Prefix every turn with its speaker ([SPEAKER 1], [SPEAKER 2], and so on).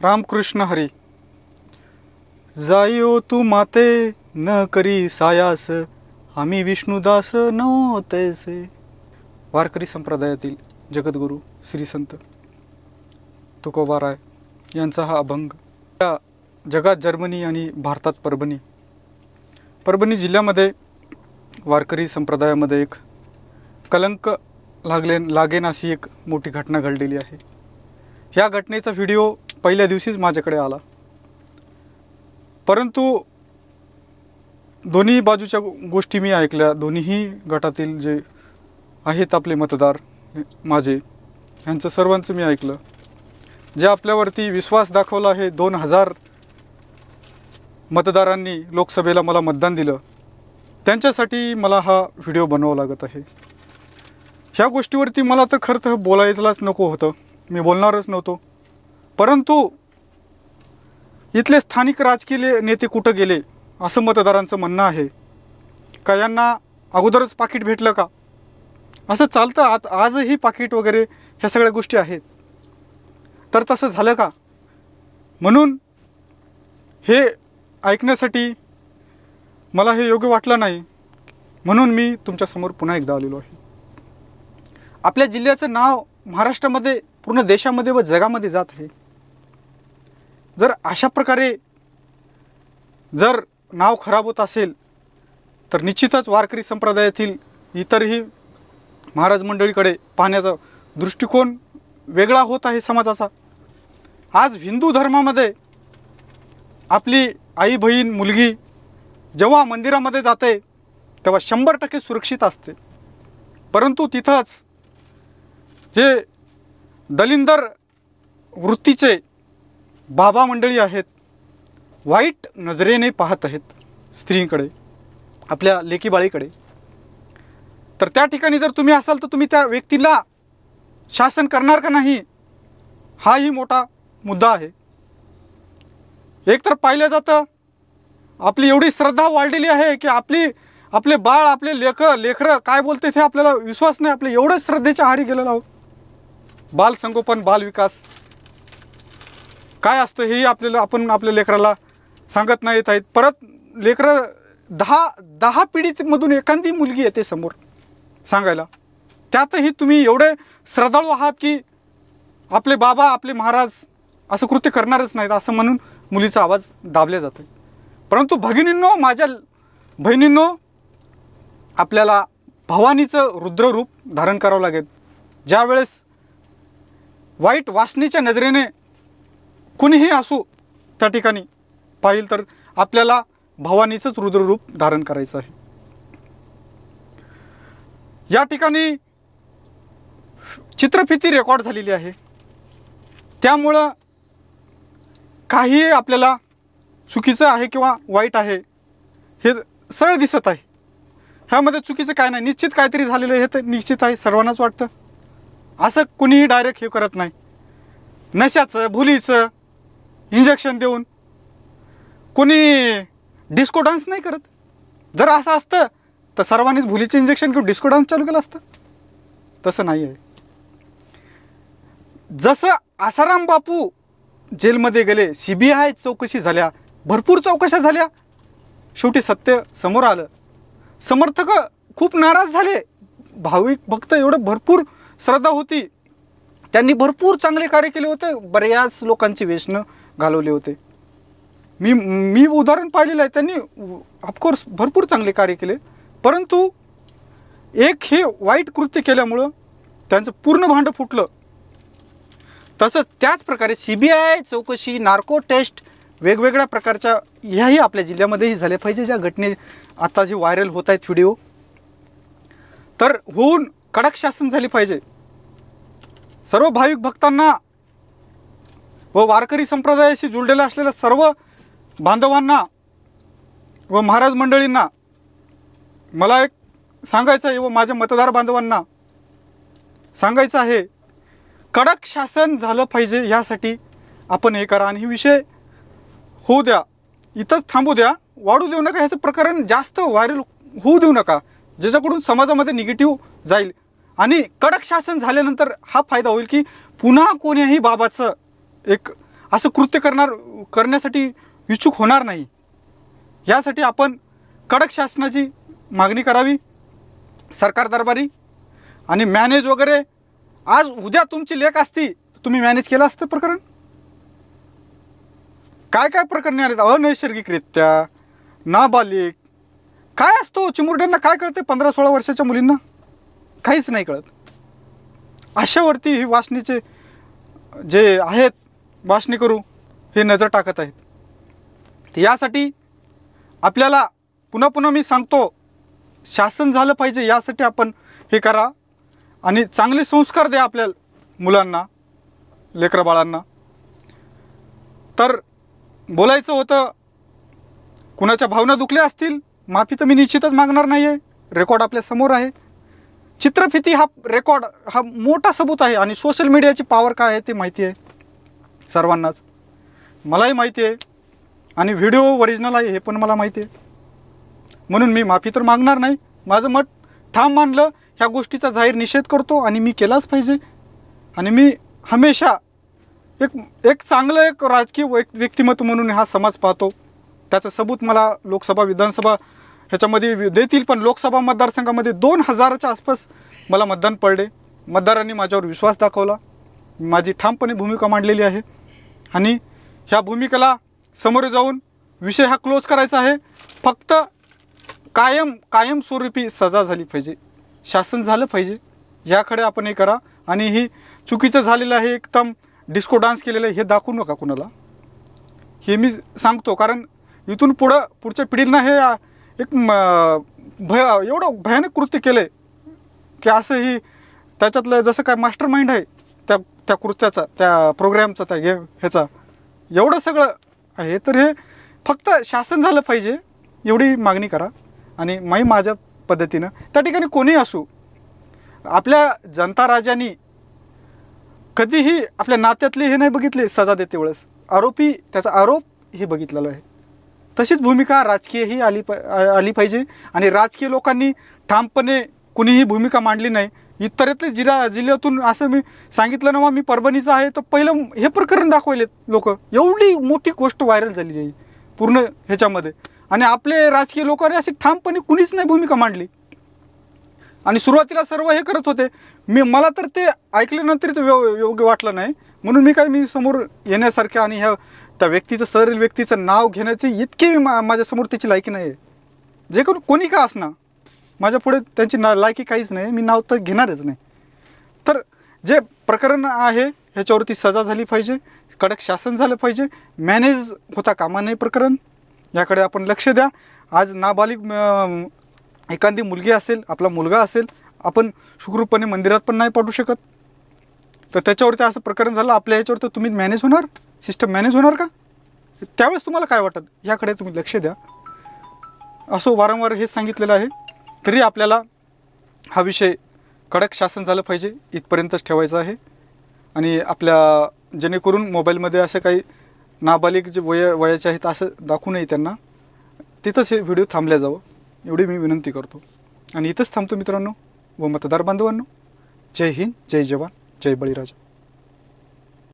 [SPEAKER 1] रामकृष्ण हरी। जायो तू माते न करी सायास आम्ही विष्णुदास नो तैसे वारकरी संप्रदायातील जगद्गुरू श्री संत तुकोबाराय यांचा हा अभंग या जगात जर्मनी आणि भारतात परभणी। परभणी जिल्ह्यामध्ये वारकरी संप्रदायामध्ये एक कलंक लागले लागेन अशी एक मोठी घटना घडलेली आहे। ह्या घटनेचा व्हिडिओ पहिल्या दिवशीच माझ्याकडे आला. परंतु दोन्ही बाजूच्या गोष्टी मी ऐकल्या. दोन्हीही गटातील जे आहेत आपले मतदार माझे यांचं सर्वांचं मी ऐकलं. जे आपल्यावरती विश्वास दाखवला आहे दोन हजार मतदारांनी लोकसभेला मला मतदान दिलं. त्यांच्यासाठी मला हा व्हिडिओ बनवावा लागत आहे. ह्या गोष्टीवरती मला तर खरं तर बोलायलाच नको होतं. मी बोलणारच नव्हतो. परंतु इथले स्थानिक राजकीय नेते कुठं गेले असं मतदारांचं म्हणणं आहे. का यांना अगोदरच पाकिट भेटलं का? असं चालतं आत आजही पाकिट वगैरे ह्या सगळ्या गोष्टी आहेत. तर तसं झालं का? म्हणून हे ऐकण्यासाठी मला हे योग्य वाटलं नाही. म्हणून मी तुमच्यासमोर पुन्हा एकदा आलेलो आहे. आपल्या जिल्ह्याचं नाव महाराष्ट्रामध्ये पूर्ण देशामध्ये व जगामध्ये जात आहे. जर अशा प्रकारे जर नाव खराब होत असेल तर निश्चितच वारकरी संप्रदायातील इतरही महाराज मंडळीकडे पाहण्याचा दृष्टिकोन वेगळा होत आहे समाजाचा. आज हिंदू धर्मामध्ये आपली आई बहीण मुलगी जेव्हा मंदिरामध्ये जाते तेव्हा शंभर टक्के सुरक्षित असते. परंतु तिथंच जे दलिंदर वृत्तीचे बाबा मंडळी आहेत. वाईट नजरेने पाहत आहेत स्त्रींकडे आपल्या लेकीबाळीकडे तर त्या ठिकाणी जर तुम्ही असाल तर तुम्ही त्या व्यक्तीला शासन करणार का नाही हाही मोठा मुद्दा आहे. एक तर पाहिलं जातं आपली एवढी श्रद्धा वाढलेली आहे की आपली आपले बाळ आपले लेख लेखरं काय बोलते ते आपल्याला विश्वास नाही आपले एवढंच श्रद्धेच्या आहारी गेलेलो आहोत. बालसंगोपन बालविकास बाल विकास काय असतं हेही आपल्याला आपण आपल्या लेकराला सांगत नाही येत आहेत. परत लेकरं दहा दहा पिढीतमधून एखादी मुलगी येते समोर सांगायला. त्यातही तुम्ही एवढे श्रद्धाळू आहात की आपले बाबा आपले महाराज असं कृत्य करणारच नाहीत असं म्हणून मुलीचा आवाज दाबल्या जातो परंतु भगिनींनो माझ्या बहिणींनो आपल्याला भवानीचं रुद्ररूप धारण करावं लागेल. ज्यावेळेस वाईट वासनेच्या नजरेने कुणीही असू त्या ठिकाणी पाहिल तर आपल्याला भवानीचंच रुद्ररूप धारण करायचं आहे. या ठिकाणी चित्रफिती रेकॉर्ड झालेली आहे. त्यामुळं काही आपल्याला चुकीचं आहे किंवा वाईट आहे हे सरळ दिसत आहे. ह्यामध्ये चुकीचं काय नाही निश्चित काहीतरी झालेलं हे तर निश्चित आहे सर्वांनाच वाटतं. असं कुणीही डायरेक्ट हे करत नाही. नशाचं भुलीचं इंजेक्शन देऊन. कोणी डिस्को डान्स नाही करत. जर असं असतं तर सर्वांनीच भुलीचे इंजेक्शन घेऊन डिस्को डान्स चालू केलं असतं. तसं नाही आहे. जसं आसाराम बापू जेलमध्ये गेले सी बी आय चौकशी झाल्या भरपूर चौकशा झाल्या. शेवटी सत्य समोर आलं. समर्थक खूप नाराज झाले. भाविक भक्त एवढं भरपूर श्रद्धा होती. त्यांनी भरपूर चांगले कार्य केले होते. बऱ्याच लोकांची व्यसनं घालवले होते. मी मी उदाहरण पाहिलेलं आहे. त्यांनी ऑफकोर्स भरपूर चांगले कार्य केले. परंतु एक हे वाईट कृत्य केल्यामुळं त्यांचं पूर्ण भांडं फुटलं. तसंच त्याच प्रकारे सी बी आय चौकशी नार्को टेस्ट वेगवेगळ्या प्रकारच्या ह्याही आपल्या जिल्ह्यामध्येही झाल्या पाहिजे. ज्या घटने आता जे व्हायरल होत आहेत व्हिडिओ तर होऊन कडक शासन झाले पाहिजे. सर्व भाविक भक्तांना व वारकरी संप्रदायाशी जुळलेल्या असलेल्या सर्व बांधवांना व महाराज मंडळींना मला एक सांगायचं आहे व माझ्या मतदार बांधवांना सांगायचं आहे कडक शासन झालं पाहिजे यासाठी आपण हे करा आणि हे विषय होऊ द्या. इथंच थांबू द्या. वाढू देऊ नका. ह्याचं प्रकरण जास्त व्हायरल होऊ देऊ नका. ज्याच्याकडून समाजामध्ये निगेटिव्ह जाईल. आणि कडक शासन झाल्यानंतर हा फायदा होईल की पुन्हा कोणीही बाबाचं एक असं कृत्य करणार करण्यासाठी इच्छुक होणार नाही. यासाठी आपण कडक शासनाची मागणी करावी सरकार दरबारी आणि मॅनेज वगैरे. आज उद्या तुमची लेख असती तर तुम्ही मॅनेज केलं असतं प्रकरण. काय काय प्रकरणे आहेत? अनैसर्गिकरित्या नाबालिक काय असतो? चिमुरड्यांना काय कळते पंधरा सोळा वर्षाच्या मुलींना? काहीच नाही कळत. अशावरती ही वाचनेचे जे आहेत भाषणे करू हे नजर टाकत आहेत. तर यासाठी आपल्याला पुन्हा पुन्हा मी सांगतो शासन झालं पाहिजे यासाठी आपण हे करा आणि चांगले संस्कार द्या आपल्या मुलांना लेकरं बाळांना. तर बोलायचं होतं कुणाच्या भावना दुखल्या असतील माफी तर मी निश्चितच मागणार नाही आहे रेकॉर्ड आपल्यासमोर आहे. चित्रफिती हा रेकॉर्ड हा मोठा सबूत आहे आणि सोशल मीडियाची पॉवर काय आहे ते माहिती आहे. सर्वांनाच. मलाही माहिती आहे. आणि व्हिडिओ ओरिजिनल आहे हे पण मला माहिती आहे. म्हणून मी माफी तर मागणार नाही. माझं मत ठाम मानलं ह्या गोष्टीचा जाहीर निषेध करतो आणि मी केलाच पाहिजे. आणि मी हमेशा एक एक चांगलं एक राजकीय व्यक् व्यक्तिमत्व म्हणून हा समाज पाहतो. त्याचं सबूत मला लोकसभा विधानसभा ह्याच्यामध्ये देतील पण लोकसभा मतदारसंघामध्ये दोन हजाराच्या आसपास मला मतदान पडले. मतदारांनी माझ्यावर विश्वास दाखवला. माझी ठामपणे भूमिका मांडलेली आहे. आणि ह्या भूमिकेला समोर जाऊन विषय हा क्लोज करायचा आहे. फक्त कायम कायमस्वरूपी सजा झाली पाहिजे. शासन झालं पाहिजे. याकडे आपण हे करा. आणि ही चुकीचं झालेलं आहे एकदम डिस्को डान्स केलेलं आहे हे दाखवू नका कुणाला. हे मी सांगतो कारण इथून पुढं पुढच्या पिढींना हे एक म, भय एवढं भयानक कृत्य केलं आहे की असं ही त्याच्यातलं जसं काय मास्टर माइंड आहे त्या त्या कृत्याचा त्या प्रोग्रॅमचा त्या गे ह्याचा. एवढं सगळं आहे तर हे फक्त शासन झालं पाहिजे एवढी मागणी करा. आणि माही माझ्या पद्धतीनं त्या ठिकाणी कोणीही असू आपल्या जनता राजानी कधीही आपल्या नात्यातले हे नाही बघितले सजा देते वेळेस. आरोपी त्याचा आरोप हे बघितलेलं आहे. तशीच भूमिका राजकीयही आली पा आली पाहिजे. आणि राजकीय लोकांनी ठामपणे कुणीही भूमिका मांडली नाही इतरेतले जिल्हा जिल्ह्यातून असं मी सांगितलं ना मग मी परभणीचं आहे तर पहिलं हे प्रकरण दाखवले लोक. एवढी मोठी गोष्ट व्हायरल झाली आहे. पूर्ण ह्याच्यामध्ये. आणि आपले राजकीय लोकांनी अशी ठामपणे कुणीच नाही भूमिका मांडली. आणि सुरुवातीला सर्व हे करत होते. मी मला तर ते ऐकल्यानंतर ते योग्य वाटलं नाही. म्हणून मी काय मी समोर येण्यासारख्या आणि ह्या त्या व्यक्तीचं सरील व्यक्तीचं नाव घेण्याचे इतके मा माझ्यासमोर त्याची लायकी नाही आहे जे कोण कोणी का असणार? माझ्या पुढे त्यांची ना लायकी काहीच नाही मी नाव तर घेणारच नाही. तर जे प्रकरण आहे ह्याच्यावरती सजा झाली पाहिजे कडक शासन झालं पाहिजे मॅनेज होता कामा नाही प्रकरण याकडे आपण लक्ष द्या. आज नाबालिक एखादी मुलगी असेल आपला मुलगा असेल आपण सुखरूपपणे मंदिरात पण नाही पाठवू शकत. तर त्याच्यावरती असं प्रकरण झालं आपल्या ह्याच्यावर तर तुम्ही मॅनेज होणार? सिस्टम मॅनेज होणार का? त्यावेळेस तुम्हाला काय वाटत? याकडे तुम्ही लक्ष द्या. असं वारंवार हेच सांगितलेलं आहे. तरी आपल्याला हा विषय कडक शासन झालं पाहिजे इथपर्यंतच ठेवायचा आहे. आणि आपल्या जेणेकरून मोबाईलमध्ये असं काही नाबालिक जे वय वयाचे आहेत असं दाखवू नये त्यांना. तिथंच हे व्हिडिओ थांबल्या जावं एवढी मी विनंती करतो. आणि इथंच थांबतो मित्रांनो व मतदार बांधवांनो. जय हिंद जय जवान जय बळीराजा.